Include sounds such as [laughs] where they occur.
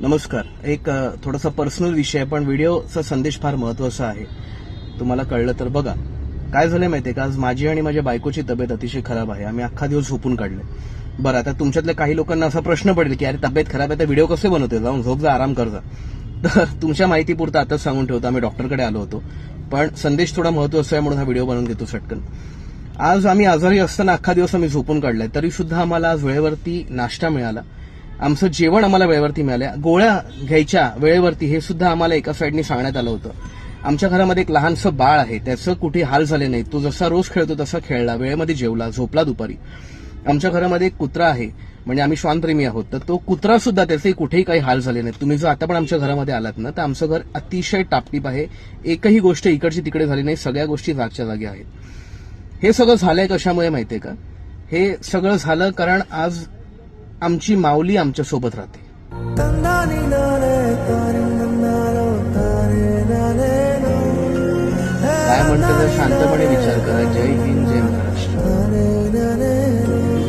नमस्कार. एक थोडासा पर्सनल विषय आहे पण व्हिडिओचा संदेश फार महत्त्वाचा आहे. तुम्हाला कळलं तर बघा. काय झालं माहितीये का? आज माझी आणि माझ्या बायकोची तब्येत अतिशय खराब आहे. आम्ही अख्खा दिवस झोपून काढले. बरं आता तुमच्यातल्या काही लोकांना असा प्रश्न पडेल की अरे तब्येत खराब आहे तर व्हिडिओ कसे बनवते? जाऊन झोप जा आराम कर जा. [laughs] तर तुमच्या माहितीपुरतं आताच सांगून ठेवतो. आम्ही डॉक्टरकडे आलो होतो. पण संदेश थोडा महत्त्वाचा आहे म्हणून हा व्हिडिओ बनवून घेतो सटकन आज आम्ही आजारी असताना अख्खा दिवस आम्ही झोपून काढलाय. तरी सुद्धा आम्हाला आज वेळेवरती नाश्ता मिळाला. आमचं जेवण आम्हाला वेळेवरती मिळालं गोळ्या घ्यायच्या वेळेवरती हे सुद्धा आम्हाला एका साईडने सांगण्यात आलं होतं. आमच्या घरामध्ये एक लहानसं बाळ आहे. त्याचं कुठे हाल झाले नाही तो जसा रोज खेळतो तसा खेळला. वेळेमध्ये जेवला झोपला दुपारी. आमच्या घरामध्ये एक कुत्रा आहे. म्हणजे आम्ही श्वानप्रेमी आहोत. तर तो कुत्रा सुद्धा त्याचे कुठेही काही हाल झाले नाहीत. तुम्ही जर आता पण आमच्या घरामध्ये आलात ना तर आमचं घर अतिशय टापटीप आहे. एकही गोष्ट इकडची तिकडे झाली नाही. सगळ्या गोष्टी जागच्या जागी आहेत. हे सगळं झालंय कशामुळे माहितीये का? हे सगळं झालं कारण आज आमची माऊली आमच्यासोबत राहते. काय म्हणतं तर शांतपणे विचार करा जय